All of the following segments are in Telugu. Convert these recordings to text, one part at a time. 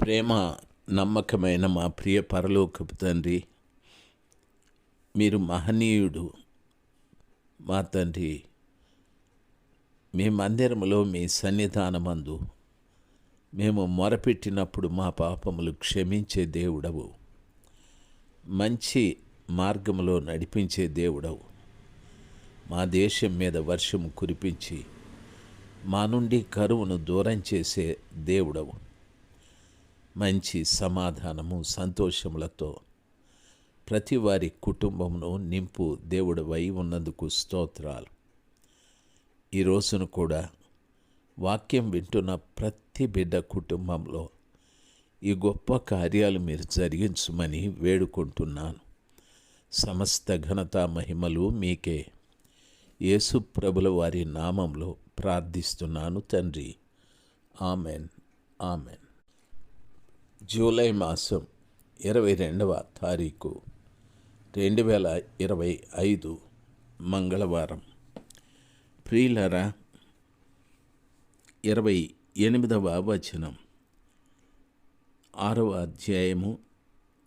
ప్రేమ నమ్మకమైన మా ప్రియ పరలోకపు తండ్రి మీరు మహనీయుడు. మా తండ్రి మీ మందిరములో మీ సన్నిధానమందు మేము మొరపెట్టినప్పుడు మా పాపములు క్షమించే దేవుడవు. మంచి మార్గములో నడిపించే దేవుడవు. మా దేశం మీద వర్షము కురిపించి మా నుండి కరువును దూరం చేసే దేవుడవు. మంచి సమాధానము సంతోషములతో ప్రతి వారి కుటుంబమును నింపు దేవుడవై ఉన్నందుకు స్తోత్రాలు. ఈ రోజును కూడా వాక్యం వింటున్న ప్రతి బిడ్డ కుటుంబంలో ఈ గొప్ప కార్యాలు మీరు జరిగించమని వేడుకుంటున్నాను. సమస్త ఘనత మహిమలు మీకే. యేసు ప్రభుల వారి నామంలో ప్రార్థిస్తున్నాను తండ్రి. ఆమెన్. ఆమెన్. జూలై మాసం ఇరవై రెండవ తారీఖు రెండు వేల ఇరవై ఐదు మంగళవారం. ప్రియులరా ఇరవై ఎనిమిదవ వచనం. ఆరవ అధ్యాయము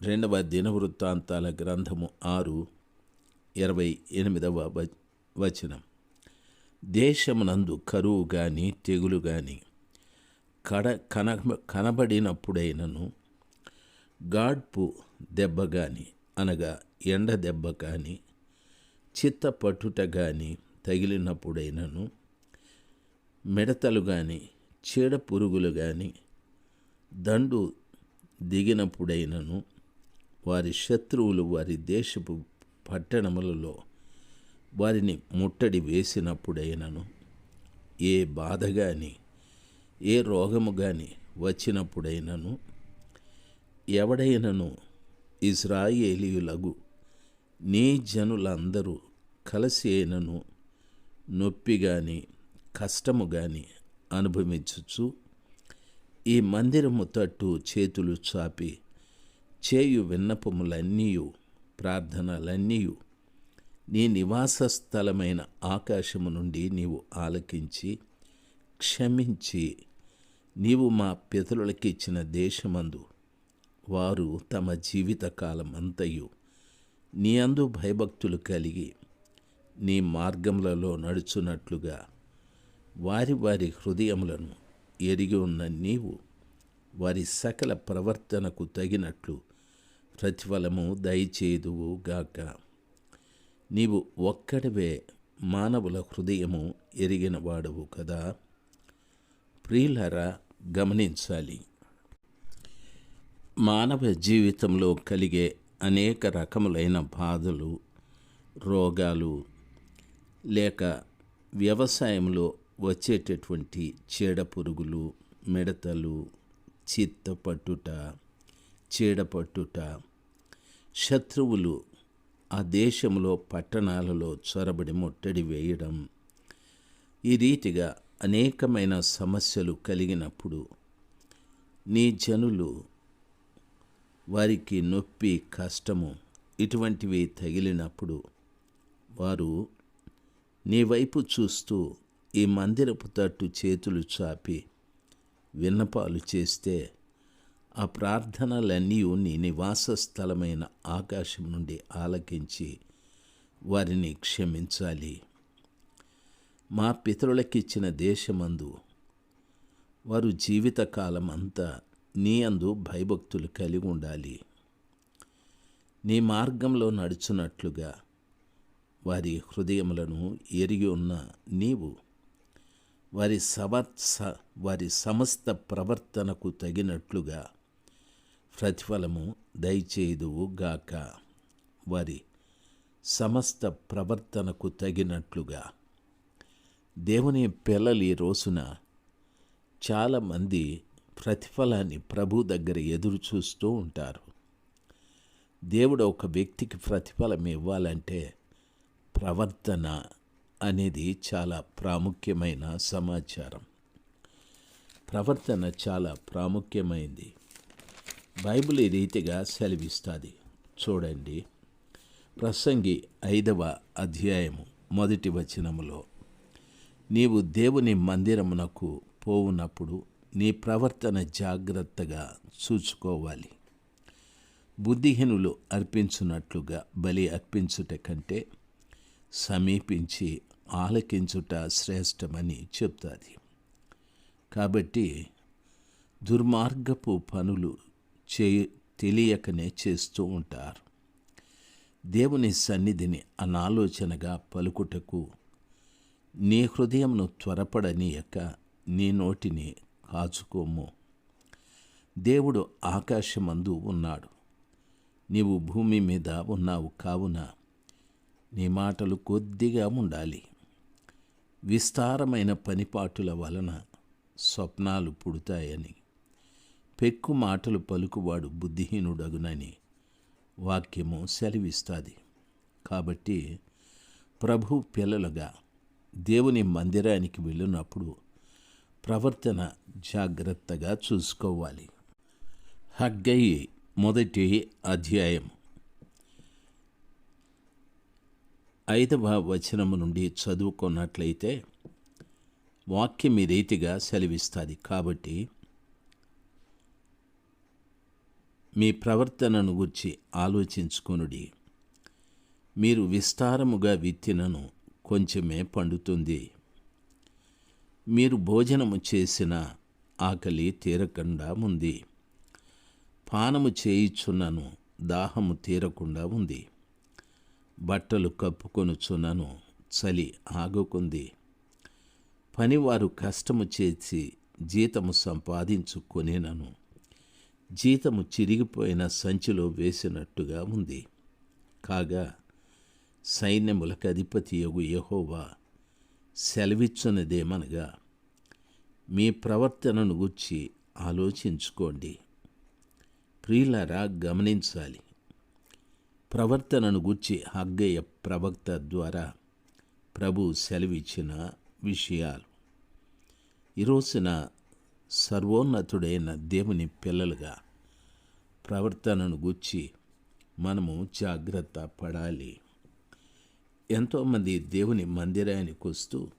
రెండవ దినవృత్తాంతాల గ్రంథము ఆరు ఇరవై ఎనిమిదవ వచనం. దేశమునందు కరువు కానీ తెగులు కానీ కడ కన కనబడినప్పుడైనను గాడ్పు దెబ్బ కానీ అనగా ఎండ దెబ్బ కానీ చిత్తపట్టుట కానీ తగిలినప్పుడైనను మిడతలు కానీ చీడ పురుగులు కానీ దండు దిగినప్పుడైనను వారి శత్రువులు వారి దేశపు పట్టణములలో వారిని ముట్టడి వేసినప్పుడైనను ఏ బాధ కానీ ఏ రోగము గాని వచ్చినప్పుడైనను ఎవడైనను ఇజ్రాయేలీయులగు నీ జనులందరూ కలిసి అయినను నొప్పి గాని కష్టము గాని అనుభవించచ్చు ఈ మందిరము తట్టు చేతులు చాపి చేయు విన్నపములన్నీయు ప్రార్థనలన్నీయు నీ నివాస స్థలమైన ఆకాశము నుండి నీవు ఆలకించి క్షమించి నీవు మా పితరులకి ఇచ్చిన దేశమందు వారు తమ జీవితకాలం అంతయు నీ అందు భయభక్తులు కలిగి నీ మార్గములలో నడుచున్నట్లుగా వారి వారి హృదయములను ఎరిగి ఉన్న నీవు వారి సకల ప్రవర్తనకు తగినట్లు ప్రతిఫలము దయచేదువు గాక. నీవు ఒక్కడివే మానవుల హృదయము ఎరిగిన వాడవు కదా? ప్రియులారా గమనించాలి. మానవ జీవితంలో కలిగే అనేక రకములైన బాధలు రోగాలు లేక వ్యవసాయంలో వచ్చేటటువంటి చీడ పురుగులు మిడతలు చిత్త పట్టుట చీడ పట్టుట శత్రువులు ఆ దేశంలో పట్టణాలలో చొరబడి ముట్టడి వేయడం ఈ రీతిగా అనేకమైన సమస్యలు కలిగినప్పుడు నీ జనులు వారికి నొప్పి కష్టము ఇటువంటివి తగిలినప్పుడు వారు నీ వైపు చూస్తూ ఈ మందిరపు తట్టు చేతులు చాపి విన్నపాలు చేస్తే ఆ ప్రార్థనలన్నీ నీ నివాస స్థలమైన ఆకాశం నుండి ఆలకించి వారిని క్షమించాలి. మా పితరులకిచ్చిన దేశమందు వారు జీవితకాలం అంతా నీ అందు భయభక్తులు కలిగి ఉండాలి. నీ మార్గంలో నడుచున్నట్లుగా వారి హృదయములను ఎరిగి ఉన్న నీవు వారి సవ స- వారి సమస్త ప్రవర్తనకు తగినట్లుగా ప్రతిఫలము దయచేయుదువు గాక. వారి సమస్త ప్రవర్తనకు తగినట్లుగా దేవుని పిల్లలు ఈ రోజున చాలామంది ప్రతిఫలాన్ని ప్రభు దగ్గర ఎదురు చూస్తూ ఉంటారు. దేవుడు ఒక వ్యక్తికి ప్రతిఫలం ఇవ్వాలంటే ప్రవర్తన అనేది చాలా ప్రాముఖ్యమైన సమాచారం. ప్రవర్తన చాలా ప్రాముఖ్యమైంది. బైబిల్ ఈ రీతిగా సెలవిస్తుంది. చూడండి. ప్రసంగి ఐదవ అధ్యాయము మొదటి వచనములో నీవు దేవుని మందిరమునకు పోవునప్పుడు నీ ప్రవర్తన జాగ్రత్తగా చూసుకోవాలి బుద్ధిహీనులు అర్పించున్నట్లుగా బలి అర్పించుట కంటే సమీపించి ఆలకించుట శ్రేష్టమని చెప్తుంది. కాబట్టి దుర్మార్గపు పనులు చే తెలియకనే చేస్తూ ఉంటారు. దేవుని సన్నిధిని అనాలోచనగా పలుకుటకు నీ హృదయంను త్వరపడనీయక నీ నోటిని కాచుకోము. దేవుడు ఆకాశమందు ఉన్నాడు. నీవు భూమి మీద ఉన్నావు కావున నీ మాటలు కొద్దిగా ఉండాలి. విస్తారమైన పనిపాటుల వలన స్వప్నాలు పుడతాయని పెక్కు మాటలు పలుకువాడు బుద్ధిహీనుడగునని వాక్యము సెలవిస్తుంది. కాబట్టి ప్రభు పిల్లలుగా దేవుని మందిరానికి వెళ్ళినప్పుడు ప్రవర్తన జాగ్రత్తగా చూసుకోవాలి. హగ్గయి మొదటి అధ్యాయం ఐదవ వచనము నుండి చదువుకున్నట్లయితే వాక్యం ఈ రీతిగా సెలవిస్తుంది. కాబట్టి మీ ప్రవర్తనను గురించి ఆలోచించుకొనుడి. మీరు విస్తారముగా విత్తినను కొంచెమే పండుతుంది. మీరు భోజనము చేసిన ఆకలి తీరకుండా ఉంది. పానము చేయిచున్నను దాహము తీరకుండా ఉంది. బట్టలు కప్పుకొనుచున్నను చలి ఆగుకుంది. పనివారు కష్టము చేసి జీతము సంపాదించుకొనేనను. జీతము చిరిగిపోయిన సంచిలో వేసినట్టుగా ఉంది. కాగా సైన్యములకు అధిపతి యగు యహోవా సెలవిచ్చున్నదేమనగా మీ ప్రవర్తనను గుర్చి ఆలోచించుకోండి. ప్రియులరా గమనించాలి. ప్రవర్తనను గుర్చి హగ్గయ్య ప్రవక్త ద్వారా ప్రభు సెలవిచ్చిన విషయాలు. ఈరోజున సర్వోన్నతుడైన దేవుని పిల్లలుగా ప్రవర్తనను గుర్చి మనము జాగ్రత్త పడాలి. ఎంతోమంది దేవుని మందిరానికి వస్తూ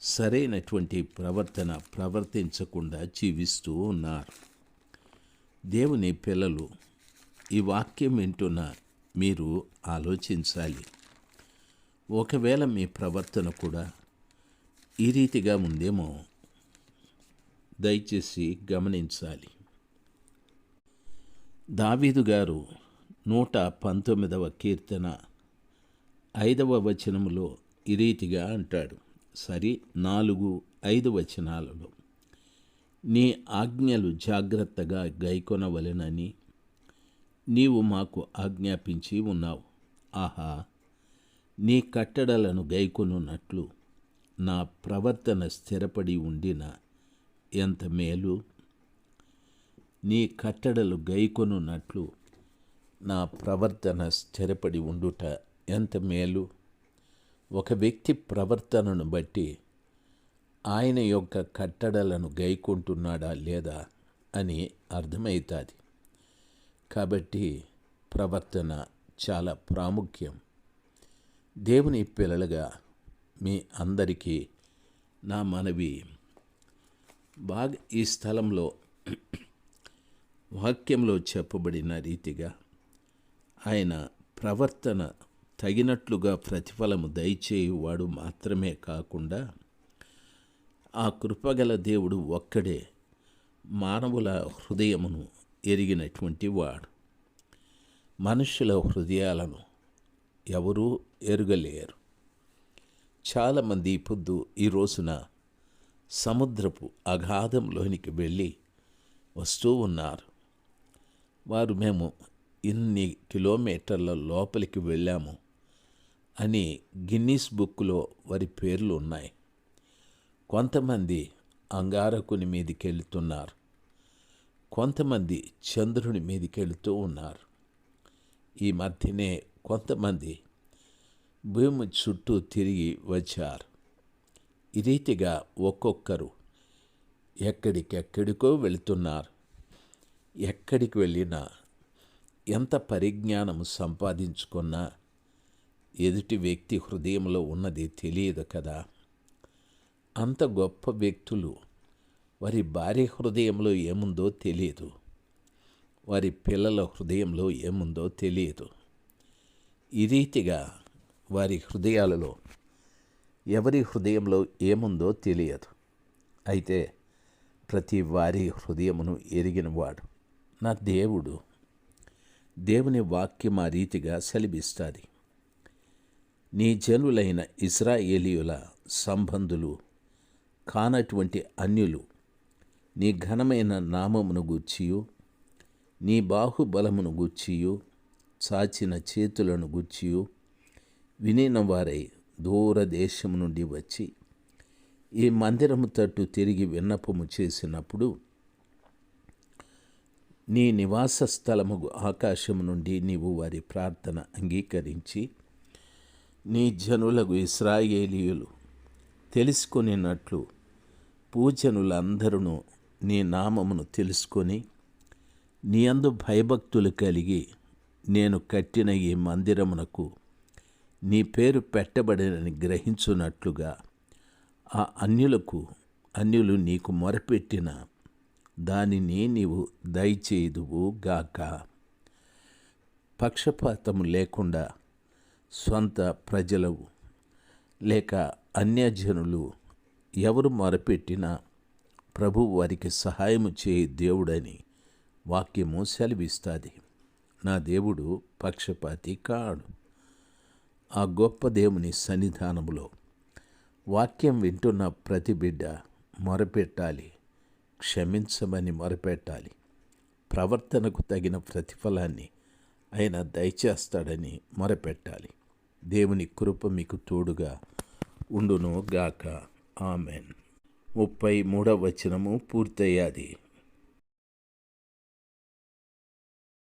సరైనటువంటి ప్రవర్తన ప్రవర్తించకుండా జీవిస్తూ ఉన్నారు. దేవుని పిల్లలు ఈ వాక్యం వింటున్న మీరు ఆలోచించాలి. ఒకవేళ మీ ప్రవర్తన కూడా ఈ రీతిగా ఉందేమో దయచేసి గమనించాలి. దావీదు గారు నూట పంతొమ్మిదవ కీర్తన ఐదవ వచనములో ఈ రీతిగా అంటాడు. సరి నాలుగు ఐదు వచనాలలో. నీ ఆజ్ఞలు జాగ్రత్తగా గైకొనవలెనని నీవు మాకు ఆజ్ఞాపించి ఉన్నావు. ఆహా నీ కట్టడలను గైకొనున్నట్లు నా ప్రవర్తన స్థిరపడి ఉండిన ఎంత మేలు? నీ కట్టడలు గైకొనున్నట్లు నా ప్రవర్తన స్థిరపడి ఉండుట ఎంత మేలు. ఒక వ్యక్తి ప్రవర్తనను బట్టి ఆయన యొక్క కట్టడలను గైకుంటున్నాడా లేదా అని అర్థమవుతుంది కాబట్టి ప్రవర్తన చాలా ప్రాముఖ్యం. దేవుని పిల్లలుగా మీ అందరికీ నా మనవి. బాగా ఈ స్థలంలో వాక్యంలో చెప్పబడిన రీతిగా ఆయన ప్రవర్తన తగినట్లుగా ప్రతిఫలము దయచేయువాడు మాత్రమే కాకుండా ఆ కృపగల దేవుడు ఒక్కడే మానవుల హృదయమును ఎరిగినటువంటి వాడు. మనుషుల హృదయాలను ఎవరూ ఎరుగలేరు. చాలామంది పొద్దు ఈ రోజున సముద్రపు అగాధంలోనికి వెళ్ళి వస్తూ ఉన్నారు. వారు మేము ఇన్ని కిలోమీటర్ల లోపలికి వెళ్ళాము. అని గిన్నీస్ బుక్లో వారి పేర్లు ఉన్నాయి. కొంతమంది అంగారకుని మీదకి వెళుతున్నారు కొంతమంది చంద్రుని మీదకి వెళుతూ ఉన్నారు. ఈ మధ్యనే కొంతమంది భూమి చుట్టూ తిరిగి వచ్చారు. ఈ రీతిగా ఒక్కొక్కరు ఎక్కడికెక్కడికో వెళుతున్నారు. ఎక్కడికి వెళ్ళినా ఎంత పరిజ్ఞానం సంపాదించుకున్నా ఎదుటి వ్యక్తి హృదయంలో ఉన్నది తెలియదు కదా. అంత గొప్ప వ్యక్తులు వారి భార్య హృదయంలో ఏముందో తెలియదు. వారి పిల్లల హృదయంలో ఏముందో తెలియదు. ఈ రీతిగా వారి హృదయాలలో ఎవరి హృదయంలో ఏముందో తెలియదు. అయితే ప్రతి వారి హృదయమును ఎరిగినవాడు నా దేవుడు. దేవుని వాక్యం ఆ రీతిగా సెలవిస్తుంది. నీ జనులైన ఇజ్రాయేలీయుల సంబంధులు కానటువంటి అన్యులు నీ ఘనమైన నామమును గూర్చియు నీ బాహుబలమును గూర్చియు చాచిన చేతులను గూర్చియు వినిన వారై దూరదేశము నుండి వచ్చి ఈ మందిరము తట్టు తిరిగి విన్నపము చేసినప్పుడు నీ నివాస స్థలము ఆకాశము నుండి నీవు వారి ప్రార్థన అంగీకరించి నీ జనులకు ఇస్రాయేలీయులు తెలుసుకొనినట్లు పూజనులందరూ నీ నామమును తెలుసుకొని నీ అందు భయభక్తులు కలిగి నేను కట్టిన ఈ మందిరమునకు నీ పేరు పెట్టబడినని గ్రహించున్నట్లుగా ఆ అన్యులకు అన్యులు నీకు మొరపెట్టిన దానిని నీవు దయచేదువు గాక. పక్షపాతము లేకుండా స్వంత ప్రజలవు. లేక అన్యజనులు ఎవరు మొరపెట్టినా ప్రభు వారికి సహాయము చేయి దేవుడని వాక్యము సెలవిస్తుంది. నా దేవుడు పక్షపాతి కాడు. ఆ గొప్ప దేవుని సన్నిధానములో వాక్యం వింటున్న ప్రతి బిడ్డ మొరపెట్టాలి క్షమించమని మొరపెట్టాలి. ప్రవర్తనకు తగిన ప్రతిఫలాన్ని ఆయన దయచేస్తాడని మొరపెట్టాలి. దేవుని కృప మీకు తోడుగా ఉండును గాక ఆమెన్. ముప్పై మూడవ వచనము పూర్తయ్యాది.